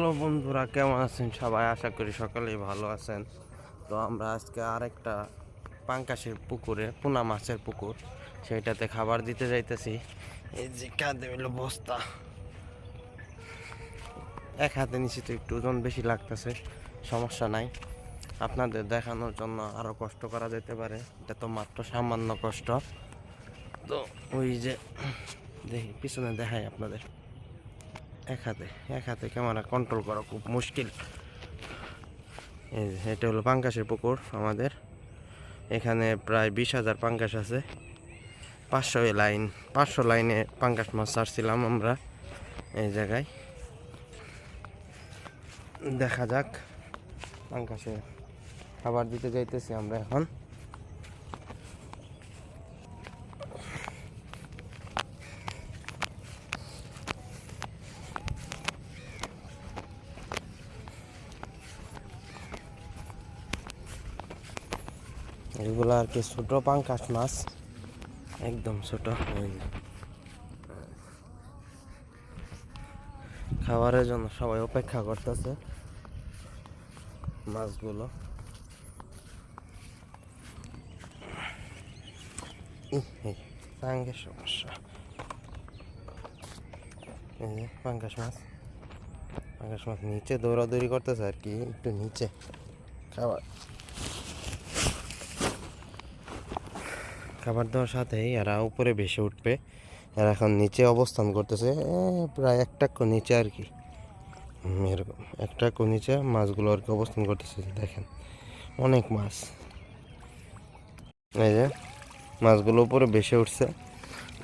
Hello বন্ধুরা, কেমন আছেন সবাই? আশা করি সকলেই ভালো আছেন। তো আমরা আজকে আরেকটা পাঙ্কাশের পুকুরে, পোনা মাছের পুকুর, সেইটাতে খাবার দিতে যাইতেছি। এই যে কাঁদে বস্তা। এক হাতে নিচে তো একটু ওজন বেশি লাগতেছে, সমস্যা নাই। আপনাদের দেখানোর জন্য আরও কষ্ট করা যেতে পারে, এটা তো মাত্র সামান্য কষ্ট। তো ওই যে, দেখি, পিছনে দেখাই আপনাদের। এক হাতে এক হাতে ক্যামেরা কন্ট্রোল করা খুব মুশকিল। এটা হলো পাঙ্কাশের পুকুর আমাদের। এখানে প্রায় বিশ হাজার পাঙ্কাশ আছে। পাঁচশো লাইন, পাঁচশো লাইনে পাঙ্কাশ মাছ ছাড়ছিলাম আমরা এই জায়গায়। দেখা যাক, পাঙ্কাশে খাবার দিতে যাইতেছি আমরা এখন। এগুলো আর কি ছোট পাঙ্কাশ মাছ। একদম ছোট খাবারের জন্য সবাই অপেক্ষা করতেছে মাছগুলো। ইহ, সমস্যা। এই যে পাঙ্কাশ মাছ। পাঙ্কাশ মাছ নিচে দৌড়াদৌড়ি করতেছে আর কি একটু নিচে। খাবার। খাবার দেওয়ার সাথেই এরা উপরে ভেসে উঠবে। এরা এখন নিচে অবস্থান করতেছে প্রায় একটা নিচে আর কি। এরকম, একটা নিচে মাছগুলো আর কি অবস্থান করতেছে, দেখেন। অনেক মাছ। এই যে, মাছগুলো উপরে ভেসে উঠছে।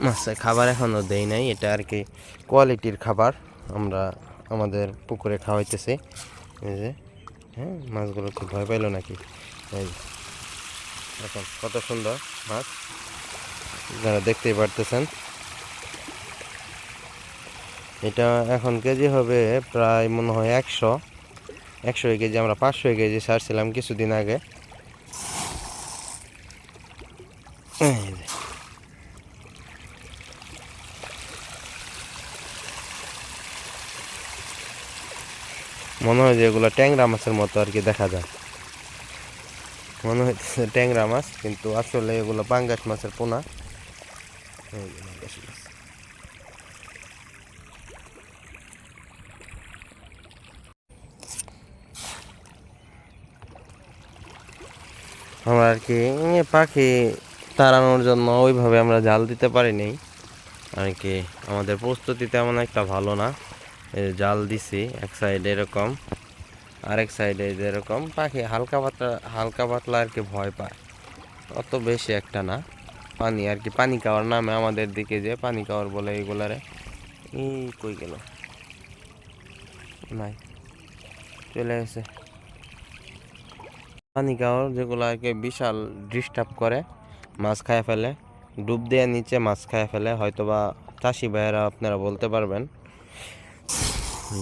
মাছে খাবার এখনও দেই নাই, এটা আর কি কোয়ালিটির খাবার। আমরা আমাদের পুকুরে খাওয়াইতেছি। এই যে হ্যাঁ মাছগুলো কি ভয় পাইলো নাকি? এই। দেখেন কত সুন্দর মাছ। যারা দেখতেই পারতেছেন। এটা এখন কেজি হবে প্রায় মনে হয় একশো। একশো কেজি, আমরা পাঁচশো কেজি ছাড়ছিলাম কিছুদিন আগে। মনে হয় যে এগুলো ট্যাংরা মাছের মতো আর কি দেখা যায়। মনে হচ্ছে ট্যাংরা মাছ, কিন্তু আসলে এগুলো পাঙ্গাস মাছের পোনা। আমরা আর কি পাখি তাড়ানোর জন্য ওইভাবে আমরা জাল দিতে পারিনি আর কি, আমাদের প্রস্তুতি তেমন একটা ভালো না। জাল দিছি, এক সাইডে এরকম। আরেক সাইডে যেরকম পাখি হালকা পাতলা হালকা পাতলা আর কি ভয় পায়। অত বেশি একটা না। পানি আর কি, পানি খাওয়ার নামে আমাদের দিকে যে পানি খাওয়ার বলে এইগুলারে ই কই গেল? নাই, চলে গেছে। পানি খাওয়ার যেগুলো আর কি বিশাল ডিস্টার্ব করে, মাছ খায় ফেলে। ডুব দিয়ে নিচে মাছ খায় ফেলে, হয়তোবা চাষি ভাইয়েরা আপনারা বলতে পারবেন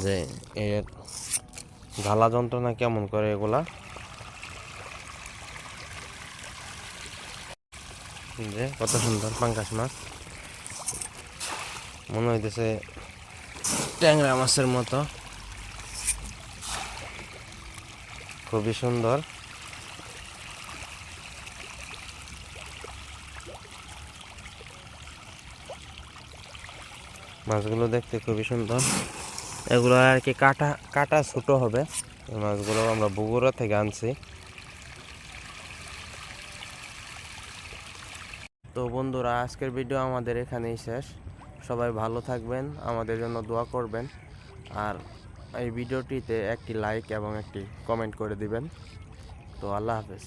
যে জ্বালা যন্ত্রণা কেমন করে এগুলা? যে কত সুন্দর পাঙ্কাশ মাছ। মনে হইতেছে ট্যাংরা মাছের মতো। খুবই সুন্দর। মাছগুলো দেখতে খুবই সুন্দর। এগুলো আর কি কাটা কাটা ছোটো হবে। এই মাছগুলো আমরা বগুড়া থেকে আনছি। তো বন্ধুরা, আজকের ভিডিও আমাদের এখানেই শেষ। সবাই ভালো থাকবেন, আমাদের জন্য দোয়া করবেন। আর এই ভিডিওটিতে একটি লাইক এবং একটি কমেন্ট করে দিবেন। তো আল্লাহ হাফেজ।